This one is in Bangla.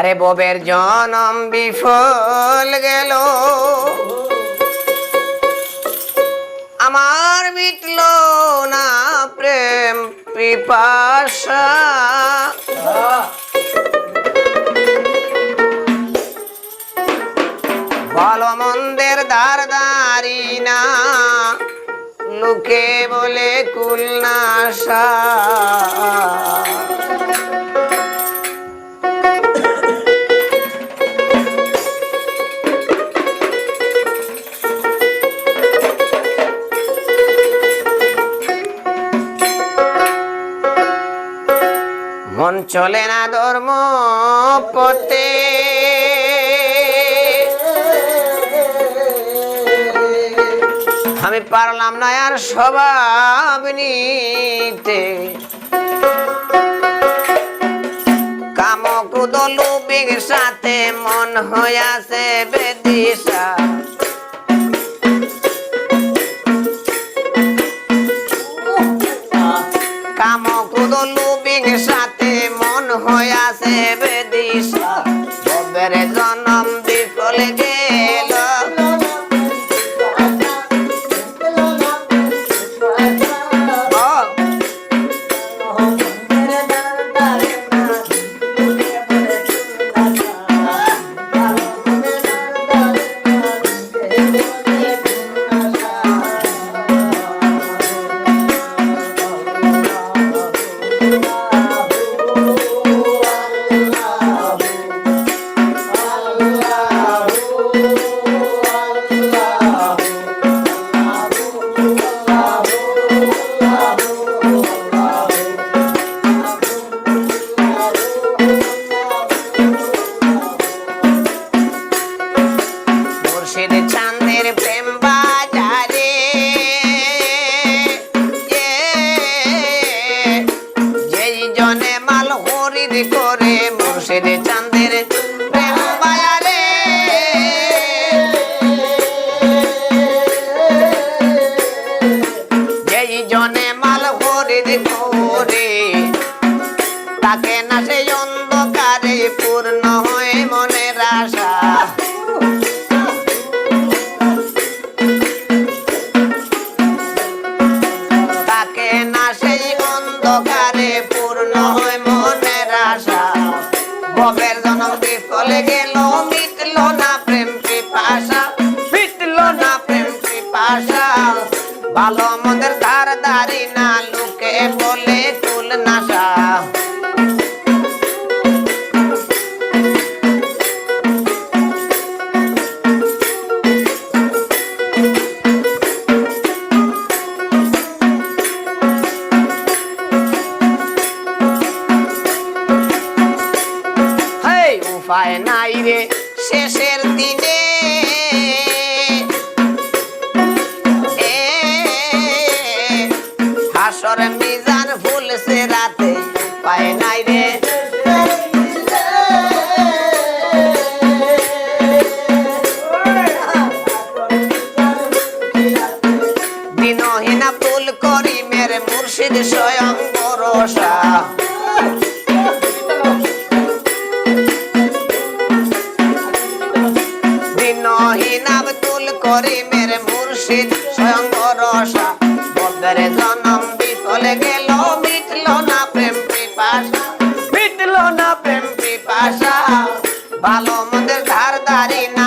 আরে ববের জনম বিফল গেল। আমার মিটল না প্রেম পিপাসা। ভালো মন্দের ধার দাঁড়ি না, লোকে বলে কুলনাশা। মন চলে না ধর্ম পথে। আমি পারলাম না আর স্বভাব নিতে। কাম কুদলু বিগ সাথে মন হয়ে হইয়াছে বেদিশা। জনে মাল হরিদ করে মুর্শিদ চাঁদের প্রেম বাজারে যেই মাল হরিদ করে তাকে না সেই উপায় নাই রে শেষের দিনে। হাসর মিজান ভুলছে রাতে উপায় নাই রে। দিনহীন আব্দুল করিমের মুর্শিদ স্বয়ং ভরসা। করিমের মুর্শিদ, স্বয়ং রসা বদের জনম বিফলে গেল, মিটল না প্রেম পিপাসা। মিটল না প্রেম পিপাসা। ভালো মন্দের ধার দাঁড়ি না